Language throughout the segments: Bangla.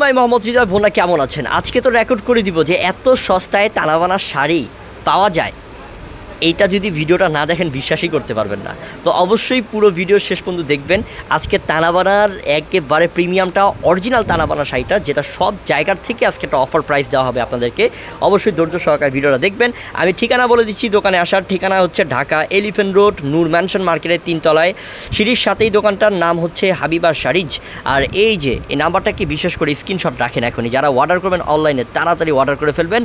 ভাই মোহাম্মদ হৃদয় ভোনা কেমন আছেন? আজকে তো রেকর্ড করে দিব যে এত সস্তায় তানাবানা শাড়ি পাওয়া যায়। এইটা যদি ভিডিওটা না দেখেন, বিশ্বাসই করতে পারবেন না। তো অবশ্যই পুরো ভিডিও শেষ পর্যন্ত দেখবেন। আজকে তানাবানার একেবারে প্রিমিয়ামটা, অরিজিনাল তানাবানা শাড়িটা, যেটা সব জায়গার থেকে আজকে একটা অফার প্রাইস দেওয়া হবে আপনাদেরকে। অবশ্যই ধৈর্য সহকারে ভিডিওটা দেখবেন। আমি ঠিকানা বলে দিচ্ছি, দোকানে আসার ঠিকানা হচ্ছে Dhaka Elephant Road Noor Mansion মার্কেটের তিনতলায়। সিঁড়ির সাথেই দোকানটার নাম হচ্ছে হাবিবা শাড়িজ। আর এই যে, এই নাম্বারটা কি বিশেষ করে স্ক্রিনশট রাখেন এখনই। যারা অর্ডার করবেন অনলাইনে তাড়াতাড়ি অর্ডার করে ফেলবেন।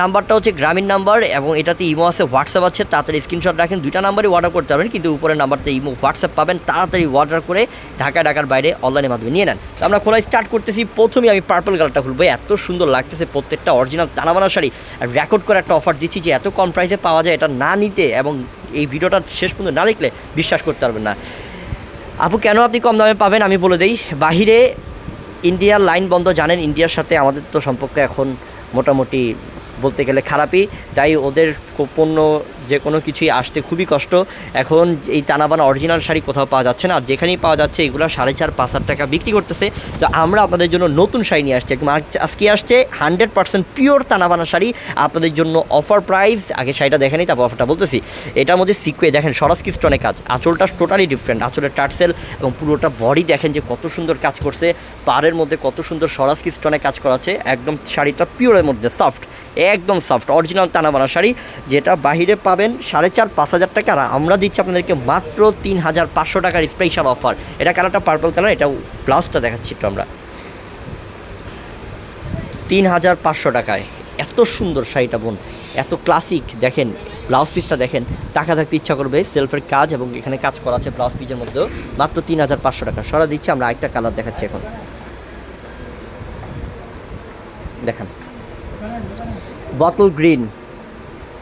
নাম্বারটা হচ্ছে গ্রামীণ নাম্বার এবং এটাতে ইমো আছে হোয়াটসঅ্যাপ আছে, তাড়াতাড়ি স্ক্রিনশট রাখেন। দুইটা নাম্বারই অর্ডার করতে পারবেন, কিন্তু উপরের নাম্বারতে ইমো হোয়াটসঅ্যাপ পাবেন। তাড়াতাড়ি অর্ডার করে ঢাকা ঢাকার বাইরে অনলাইনের মাধ্যমে নিয়ে নেন। আমরা খোলা স্টার্ট করতেছি। প্রথমেই আমি পার্পল কালারটা খুলবো। এত সুন্দর লাগতেছে প্রত্যেকটা অরিজিনাল তানাবানা শাড়ি। আর রেকর্ড করে একটা অফার দিচ্ছি যে এত কম প্রাইসে পাওয়া যায়, এটা না নিতে এবং এই ভিডিওটা শেষ পর্যন্ত না দেখলে বিশ্বাস করতে পারবেন না। আপু, কেন আপনি কম দামে পাবেন? আমি বলে দিই। বাহিরে ইন্ডিয়ার লাইন বন্ধ জানেন, ইন্ডিয়ার সাথে আমাদের তো সম্পর্ক এখন মোটামুটি বলতে গেলে খারাপই তাই ওদের পণ্য যে কোনো কিছুই আসতে খুবই কষ্ট। এখন এই টানাবানা অরিজিনাল শাড়ি কোথাও পাওয়া যাচ্ছে না। আর যেখানেই পাওয়া যাচ্ছে, এগুলো সাড়ে চার, পাঁচ হাজার টাকা বিক্রি করতেছে। তো আমরা আপনাদের জন্য নতুন শাড়ি নিয়ে আসছি। আজকে আসছে hundred percent pure Tanabana sari. আপনাদের জন্য অফার প্রাইস আগে শাড়িটা দেখেনি তারপর অফারটা বলতেছি। এটার মধ্যে সিকুয়ে দেখেন সরাস কিস্টনে কাজ। আঁচলটা টোটালি ডিফারেন্ট আঁচলের টার্সেল এবং পুরোটা বডি দেখেন যে কত সুন্দর কাজ করছে। পাড়ের মধ্যে কত সুন্দর সরাস কিস্টনে কাজ করা আছে। একদম শাড়িটা পিওরের মধ্যে সফট একদম সফট অরিজিনাল টানাবানা শাড়ি। যেটা বাহিরে পাবেন সাড়ে চার, পাঁচ হাজার টাকা। আর আমরা দিচ্ছি আপনাদেরকে মাত্র তিন হাজার পাঁচশো টাকার স্পেশাল অফার এটা কালারটা পার্পল কালার এটা ব্লাউজটা দেখাচ্ছি একটু আমরা। তিন হাজার পাঁচশো টাকায়। এত সুন্দর শাড়িটা বোন, এত ক্লাসিক দেখেন ব্লাউজ পিসটা দেখেন। টাকা থাকতে ইচ্ছা করবে সেলফের কাজ এবং এখানে কাজ করা আছে ব্লাউজ পিসের মধ্যেও। মাত্র তিন হাজার পাঁচশো টাকা। সরা দিচ্ছি, আমরা আরেকটা কালার দেখাচ্ছি এখন। দেখেন। বটল গ্রিন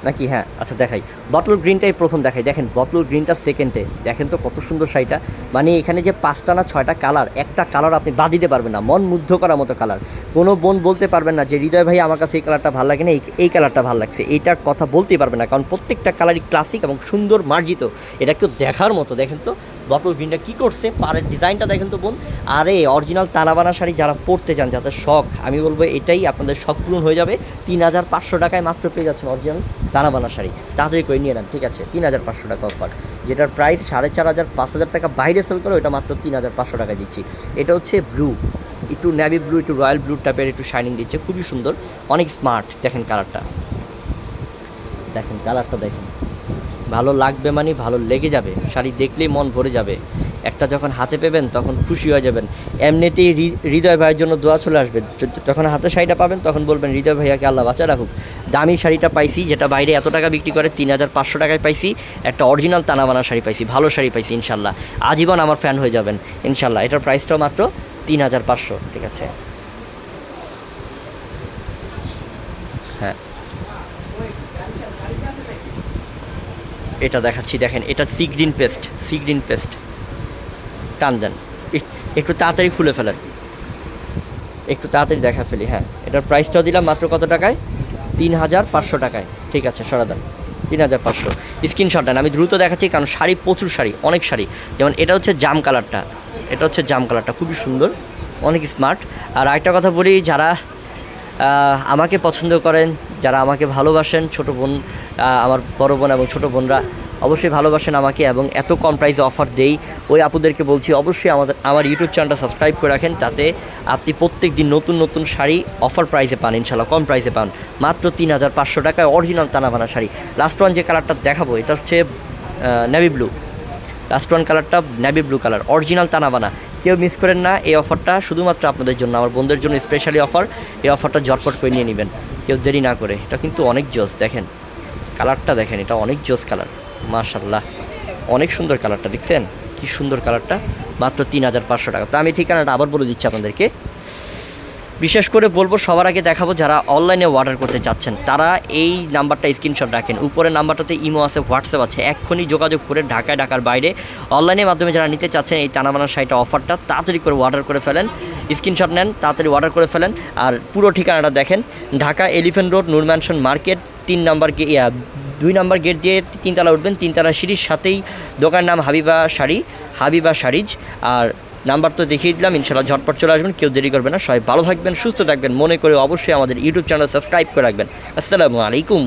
নাকি? হ্যাঁ আচ্ছা দেখাই। বটল গ্রিনটাই প্রথম দেখাই। দেখেন বটল গ্রিনটা সেকেন্ডে দেখেন তো কত সুন্দর শাড়িটা। মানে এখানে যে পাঁচটা না ছয়টা কালার একটা কালার আপনি বাদ দিতে পারবেন না। মন মুগ্ধ করার মতো কালার কোনো বোন বলতে পারবেন না যে, হৃদয় ভাই, আমার কাছে এই কালারটা ভালো লাগে না। এই কালারটা ভালো লাগছে। এইটার কথা বলতেই পারবেন না। কারণ প্রত্যেকটা কালারই ক্লাসিক এবং সুন্দর, মার্জিত। এটা কেউ দেখার মতো। দেখেন তো বটল গ্রিনটা কী করছে? পাড়ের ডিজাইনটা দেখেন তো বোন। আরে অরিজিনাল তানাবানা শাড়ি যারা পরতে চান যাদের শখ, আমি বলব এটাই আপনাদের শখ পূরণ হয়ে যাবে। তিন হাজার পাঁচশো টাকায় মাত্র পেয়ে যাচ্ছেন অরিজিনাল তানাবানা শাড়ি। তাড়াতাড়ি করে নিয়ে নেন, ঠিক আছে? তিন হাজার পাঁচশো টাকা অফার যেটার প্রাইস সাড়ে চার হাজার, পাঁচ হাজার টাকা বাইরে সেল করে, ওটা মাত্র তিন হাজার পাঁচশো টাকা দিচ্ছি। এটা হচ্ছে ব্লু একটু নেভি ব্লু একটু রয়্যাল ব্লু টাইপের একটু শাইনিং দিচ্ছে। খুবই সুন্দর, অনেক স্মার্ট দেখেন কালারটা দেখেন কালারটা দেখেন। ভালো লাগবে মানে ভালো লেগে যাবে। শাড়ি দেখলেই মন ভরে যাবে। একটা যখন হাতে পেবেন, তখন খুশি হয়ে যাবেন। এমনিতেই হৃদয় ভাইয়ের জন্য দোয়া চলে আসবে। যখন হাতে শাড়িটা পাবেন, তখন বলবেন, হৃদয় ভাইয়াকে আল্লাহ বাঁচা রাখুক। দামি শাড়িটা পাইছি, যেটা বাইরে এত টাকা বিক্রি করে, তিন হাজার পাঁচশো টাকায় পাইছি। একটা অরিজিনাল তানাবানা শাড়ি পাইছি, ভালো শাড়ি পাইছি, ইনশাল্লাহ। আজীবন আমার ফ্যান হয়ে যাবেন, ইনশাল্লাহ। এটার প্রাইসটাও মাত্র তিন হাজার পাঁচশো, ঠিক আছে? হ্যাঁ। এটা দেখাচ্ছি, দেখেন, এটা sea green paste sea green paste টান দেন একটু তাড়াতাড়ি খুলে ফেলেন একটু তাড়াতাড়ি দেখা ফেলি হ্যাঁ। এটার প্রাইসটাও দিলাম মাত্র কত টাকায়? তিন হাজার পাঁচশো টাকায়। ঠিক আছে, সরা দেন তিন হাজার পাঁচশো। স্ক্রিনশট দেন, আমি দ্রুত দেখাচ্ছি, কারণ শাড়ি, প্রচুর শাড়ি, অনেক শাড়ি। যেমন এটা হচ্ছে জাম কালারটা। এটা হচ্ছে জাম কালারটা, খুবই সুন্দর, অনেক স্মার্ট আর আরেকটা কথা বলি, যারা আমাকে পছন্দ করেন, যারা আমাকে ভালোবাসেন, ছোট বোন আমার বড় বোন এবং ছোট বোনরা অবশ্যই ভালোবাসেন আমাকে এবং এত কম প্রাইসে অফার দেই। ওই আপুদেরকে বলছি, অবশ্যই আমাদের, আমার ইউটিউব চ্যানেলটা সাবস্ক্রাইব করে রাখেন তাতে আপনি প্রত্যেক দিন নতুন নতুন শাড়ি অফার প্রাইসে পান ইনশাল্লাহ কম প্রাইসে পান। মাত্র তিন হাজার পাঁচশো টাকায় অরিজিনাল তানাভানা শাড়ি। লাস্ট ওয়ান যে কালারটা দেখাবো, এটা হচ্ছে নেভি ব্লু লাস্ট ওয়ান কালারটা নেভি ব্লু কালার অরিজিনাল তানাবানা। কেউ মিস করেন না, এই অফারটা শুধুমাত্র আপনাদের জন্য, আমার বন্ধুদের জন্য স্পেশালি অফার এই অফারটা ঝটপট করে নিয়ে নেবেন। কেউ দেরি না করে, এটা কিন্তু অনেক জোস দেখেন। কালারটা দেখেন, এটা অনেক জোস কালার মার্শাল্লাহ অনেক সুন্দর কালারটা দেখছেন? কি সুন্দর কালারটা মাত্র তিন হাজার পাঁচশো টাকা। তো আমি ঠিকানাটা আবার বলে দিচ্ছি আপনাদেরকে। বিশেষ করে বলব, সবার আগে দেখাবো যারা অনলাইনে অর্ডার করতে চাচ্ছেন, তারা এই নাম্বারটা স্ক্রিনশট রাখেন। উপরের নাম্বারটাতে ইমো আছে, হোয়াটসঅ্যাপ আছে, এক্ষুনি যোগাযোগ করে ঢাকায় ঢাকার বাইরে অনলাইনের মাধ্যমে যারা নিতে চাচ্ছেন এই টানাবানা শাড়িটা অফারটা তাড়াতাড়ি করে অর্ডার করে ফেলেন স্ক্রিনশট নেন, তাড়াতাড়ি অর্ডার করে ফেলেন, আর পুরো ঠিকানাটা দেখেন। Dhaka elephant road Noor mansion market তিন নাম্বার দুই নাম্বার গেট দিয়ে তিনতলা উঠবেন, তিনতলা সিঁড়ির সাথেই দোকানের নাম হাবিবা শাড়ি, হাবিবা শাড়িজ, আর নাম্বার তো দেখিয়ে দিলাম ইনশাল্লাহ ঝটপট চলে আসবেন, কেউ দেরি করবে না, সবাই ভালো থাকবেন, সুস্থ থাকবেন, মনে করে অবশ্যই আমাদের ইউটিউব চ্যানেল সাবস্ক্রাইব করে রাখবেন। আসসালামু আলাইকুম।